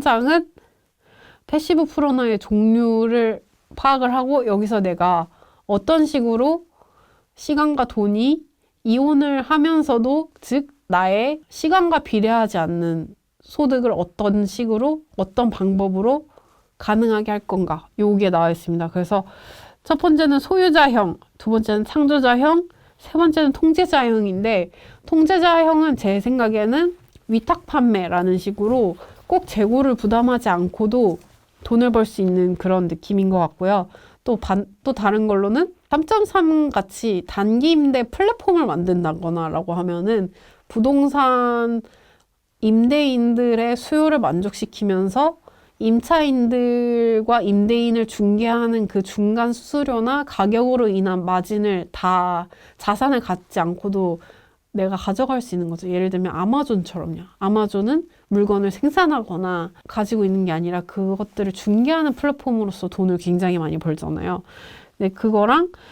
3장은 패시브 프로나의 종류를 파악을 하고 여기서 내가 어떤 식으로 시간과 돈이 이혼을 하면서도 즉 나의 시간과 비례하지 않는 소득을 어떤 식으로 어떤 방법으로 가능하게 할 건가 요게 나와 있습니다. 그래서 첫 번째는 소유자형, 두 번째는 창조자형, 세 번째는 통제자형인데 통제자형은 제 생각에는 위탁 판매라는 식으로 꼭 재고를 부담하지 않고도 돈을 벌 수 있는 그런 느낌인 것 같고요. 또, 반, 또 다른 걸로는 3.3 같이 단기 임대 플랫폼을 만든다거나 라고 하면은 부동산 임대인들의 수요를 만족시키면서 임차인들과 임대인을 중개하는 그 중간 수수료나 가격으로 인한 마진을 다 자산을 갖지 않고도 내가 가져갈 수 있는 거죠. 예를 들면 아마존처럼요. 아마존은 물건을 생산하거나 가지고 있는 게 아니라 그것들을 중개하는 플랫폼으로서 돈을 굉장히 많이 벌잖아요. 네, 그거랑